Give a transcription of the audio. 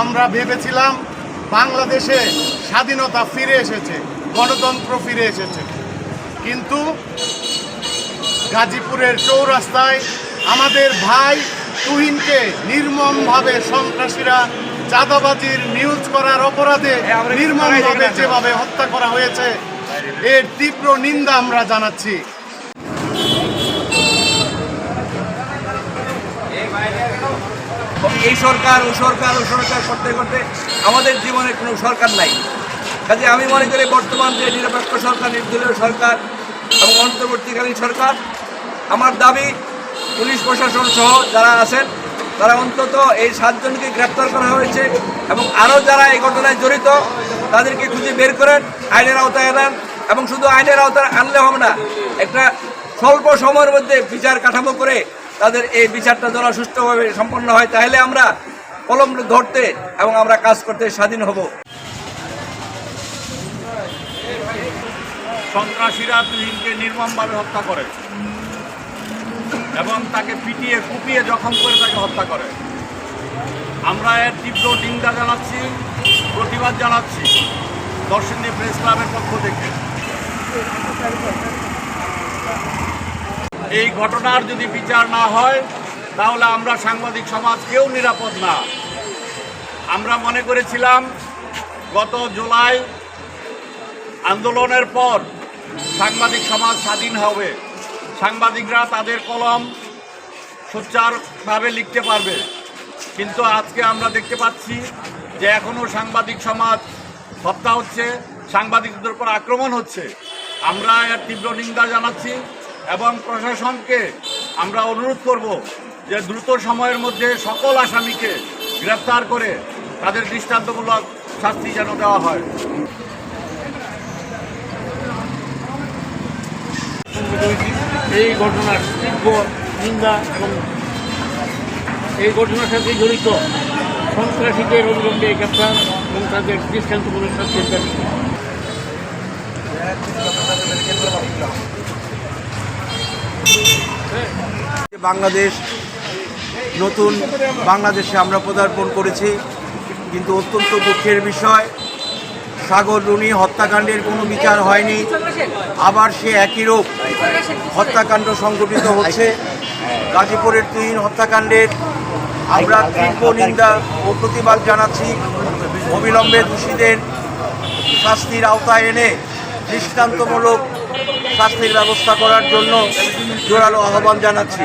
আমরা ভেবেছিলাম বাংলাদেশে স্বাধীনতা ফিরে এসেছে গণতন্ত্র ফিরে এসেছে। কিন্তু গাজীপুরের চৌরাস্তায় আমাদের ভাই তুহিনকে নির্মমভাবে সন্ত্রাসীরা চাঁদাবাজির নিউজ করার অপরাধে নির্মমভাবে যেভাবে হত্যা করা হয়েছে এর তীব্র নিন্দা আমরা জানাচ্ছি। এই সরকার, ও সরকার ও সরকার করতে করতে আমাদের জীবনে কোনো সরকার নাই। কাজে আমি মনে করি বর্তমান যে নিরপেক্ষ সরকার, নির্দলীয় সরকার এবং অন্তর্বর্তীকালীন সরকার, আমার দাবি পুলিশ প্রশাসন সহ যারা আছেন, তারা অন্তত এই সাতজনকে গ্রেপ্তার করা হয়েছে এবং আরও যারা এই ঘটনায় জড়িত, তাদেরকে খুঁজে বের করেন, আইনের আওতায় আনেন এবং শুধু আইনের আওতায় আনলে হবে না, একটা স্বল্প সময়ের মধ্যে বিচার কাঠামো করে তাদের এই বিচারটা যেন সুষ্ঠুভাবে সম্পন্ন হয়, তাহলে আমরা কলম ধরতে এবং আমরা কাজ করতে স্বাধীন হব। সন্ত্রাসীরা তুহিনকে নির্মমভাবে হত্যা করে এবং তাকে পিটিয়ে, কুপিয়ে জখম করে তাকে হত্যা করে। আমরা এর তীব্র নিন্দা জানাচ্ছি, প্রতিবাদ জানাচ্ছি দর্শনী প্রেস ক্লাবের পক্ষ থেকে। এই ঘটনার যদি বিচার না হয়, তাহলে আমরা সাংবাদিক সমাজ কেউ নিরাপদ না। আমরা মনে করেছিলাম, গত জুলাই আন্দোলনের পর সাংবাদিক সমাজ স্বাধীন হবে। সাংবাদিকরা তাদের কলম সোচ্চারভাবে লিখতে পারবে। কিন্তু আজকে আমরা দেখতে পাচ্ছি যে এখনও সাংবাদিক সমাজ হত্যা হচ্ছে, সাংবাদিকদের উপর আক্রমণ হচ্ছে। আমরা এর তীব্র নিন্দা জানাচ্ছি। এবং প্রশাসনকে আমরা অনুরোধ করব যে দ্রুত সময়ের মধ্যে সকল আসামিকে গ্রেপ্তার করে তাদের দৃষ্টান্তমূলক শাস্তি যেন দেওয়া হয়। এই ঘটনার তীব্র নিন্দা এবং এই ঘটনার সাথে জড়িত সন্ত্রাসীদের অবিলম্বে গ্রেপ্তার এবং তাদের দৃষ্টান্তমূলক শাস্তির দাবি বাংলাদেশ নতুন বাংলাদেশে আমরা পদার্পণ করেছি, কিন্তু অত্যন্ত দুঃখের বিষয়, সাগর রুনি হত্যাকাণ্ডের কোনো বিচার হয়নি, আবার সে একই রূপ হত্যাকাণ্ড সংঘটিত হচ্ছে। গাজীপুরের তিন হত্যাকাণ্ডের আমরা তীব্র নিন্দা ও প্রতিবাদ জানাচ্ছি। অবিলম্বে দোষীদের শাস্তির আওতায় এনে দৃষ্টান্তমূলক শাস্তির ব্যবস্থা করার জন্য জোরালো আহ্বান জানাচ্ছি।